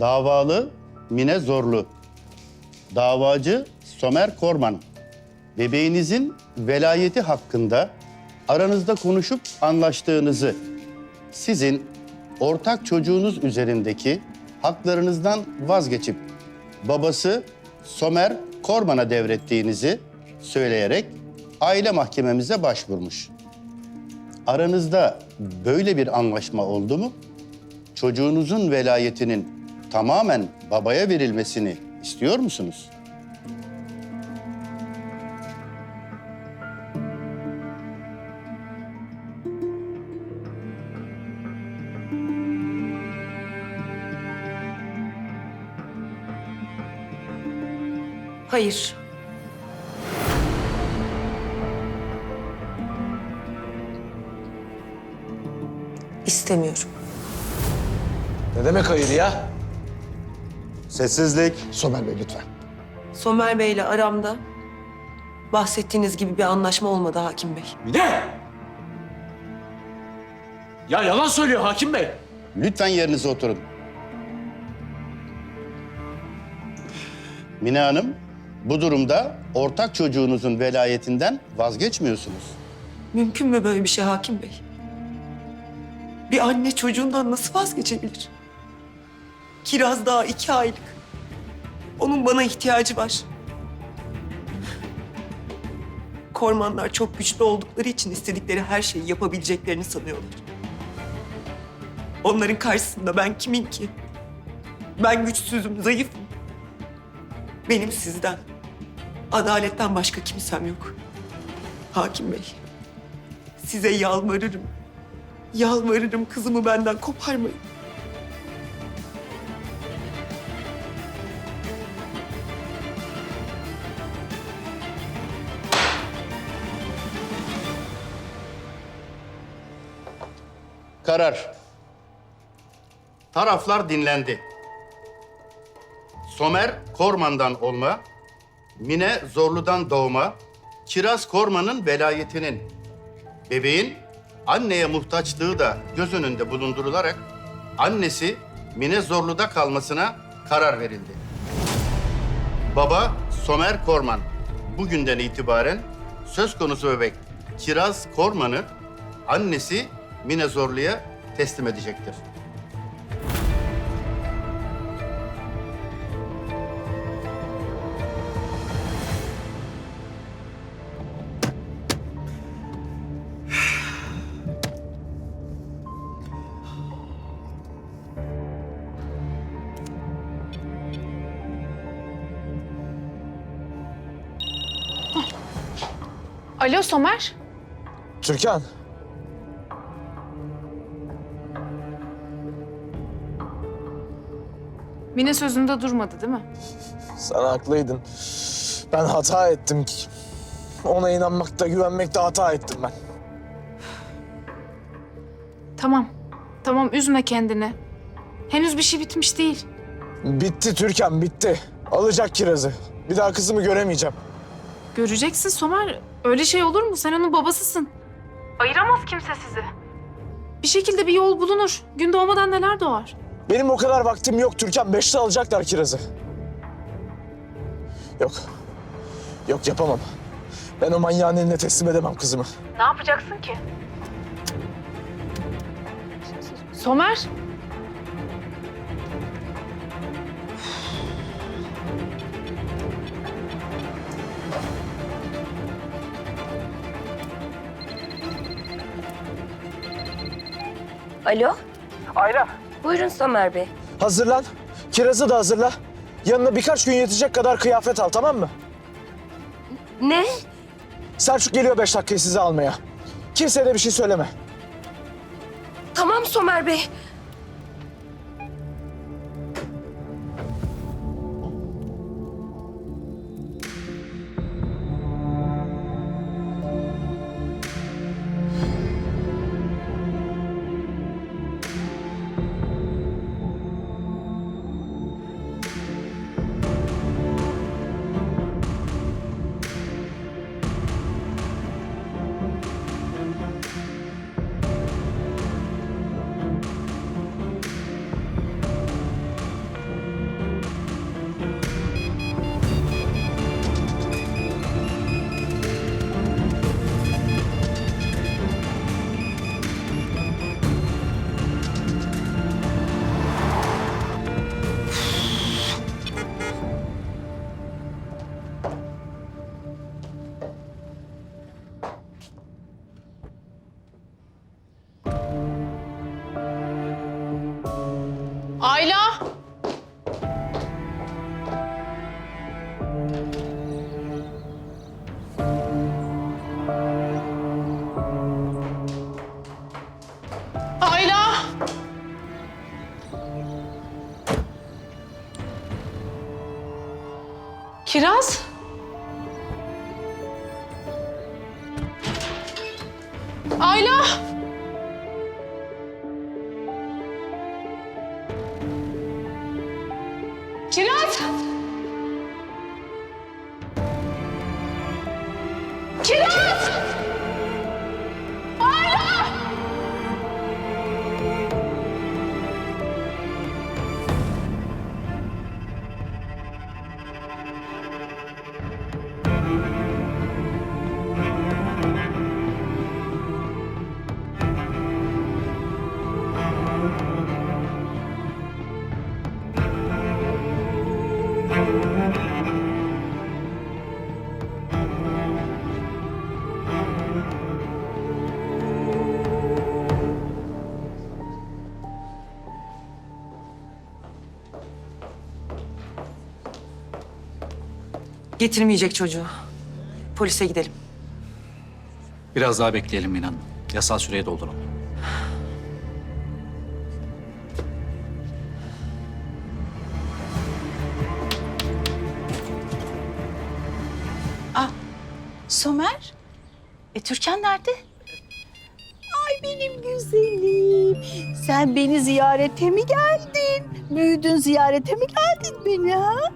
Davalı Mine Zorlu. Davacı Somer Korman. Bebeğinizin velayeti hakkında aranızda konuşup anlaştığınızı, sizin ortak çocuğunuz üzerindeki haklarınızdan vazgeçip babası Somer Korman'a devrettiğinizi söyleyerek aile mahkememize başvurmuş. Aranızda böyle bir anlaşma oldu mu? Çocuğunuzun velayetinin tamamen babaya verilmesini istiyor musunuz? Hayır. İstemiyorum. Ne demek hayır ya? Sessizlik. Somer Bey lütfen. Somer Bey ile aramda bahsettiğiniz gibi bir anlaşma olmadı Hakim Bey. Mine! Ya yalan söylüyor hakim bey. Lütfen yerinize oturun. Mine Hanım, bu durumda ortak çocuğunuzun velayetinden vazgeçmiyorsunuz. Mümkün mü böyle bir şey Hakim Bey? Bir anne çocuğundan nasıl vazgeçebilir? Kiraz daha iki aylık. Onun bana ihtiyacı var. Kormanlar çok güçlü oldukları için istedikleri her şeyi yapabileceklerini sanıyorlar. Onların karşısında ben kimim ki? Ben güçsüzüm, zayıfım. Benim sizden, adaletten başka kimsem yok. Hakim Bey, size yalvarırım. Yalvarırım kızımı benden koparmayın. Karar. Taraflar dinlendi. Somer Korman'dan olma, Mine Zorlu'dan doğma, Kiraz Korman'ın velayetinin, bebeğin anneye muhtaçlığı da göz önünde bulundurularak annesi Mine Zorlu'da kalmasına karar verildi. Baba Somer Korman bugünden itibaren söz konusu bebek Kiraz Korman'ı annesi Mine Zorlu'ya teslim edecektir. Alo Somer. Türkan. Mine sözünde durmadı değil mi? Sen haklıydın. Ben hata ettim ki. Ona inanmakta, güvenmekte hata ettim ben. Tamam. Tamam üzme kendini. Henüz bir şey bitmiş değil. Bitti Türkan, bitti. Alacak kirazı. Bir daha kızımı göremeyeceğim. Göreceksin Somer. Öyle şey olur mu? Sen onun babasısın. Ayıramaz kimse sizi. Bir şekilde bir yol bulunur. Gün doğmadan neler doğar? Benim o kadar vaktim yok Türkan. Beşte alacaklar kirazı. Yok. Yok yapamam. Ben o manyağın eline teslim edemem kızımı. Ne yapacaksın ki? Somer. Alo? Ayla. Buyurun Somer Bey. Hazırlan. Kirazı da hazırla. Yanına birkaç gün yetecek kadar kıyafet al tamam mı? Ne? Selçuk geliyor beş dakikaya sizi almaya. Kimseye de bir şey söyleme. Tamam Somer Bey. Ayla! Ayla! Kiraz? Ayla! Kiraz! Getirmeyecek çocuğu. Polise gidelim. Biraz daha bekleyelim Minan. Yasal süreye dolduralım. Somer? E Türkan nerede? Ay benim güzelim. Sen beni ziyarete mi geldin? Büyüdün ziyarete mi geldin beni ha?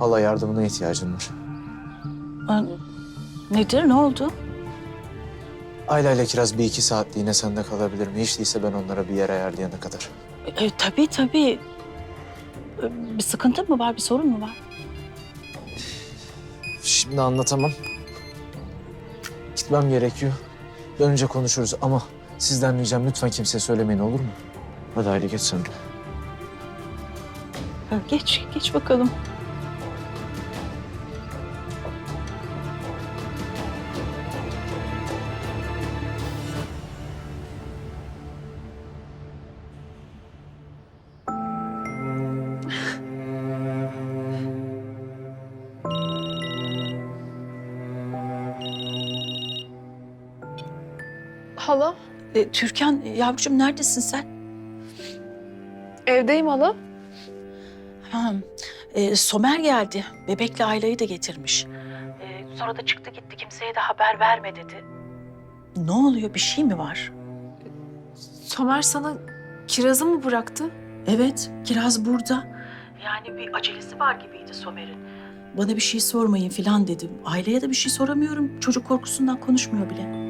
Hala yardımına ihtiyacım var. Nedir ne oldu? Ayla ile Kiraz bir iki saatliğine sende kalabilir mi? Hiç değilse ben onlara bir yer ayarlayana kadar. E, tabii tabii. E, Bir sıkıntı mı var, bir sorun mu var? Şimdi anlatamam. Gitmem gerekiyor. Dönünce konuşuruz ama sizden ricam lütfen kimseye söylemeyin olur mu? Hadi Ayla geç sen de. Geç, geç bakalım. Hala? E, Türkan yavrucuğum neredesin sen? Evdeyim hala. Ha, e, Somer geldi. Bebekle Ayla'yı da getirmiş. E, sonra da çıktı gitti. Kimseye de haber verme dedi. Ne oluyor? Bir şey mi var? Somer sana kirazı mı bıraktı? Evet, Kiraz burada. Yani bir acelesi var gibiydi Somer'in. Bana bir şey sormayın falan dedim. Aileye de bir şey soramıyorum. Çocuk korkusundan konuşmuyor bile.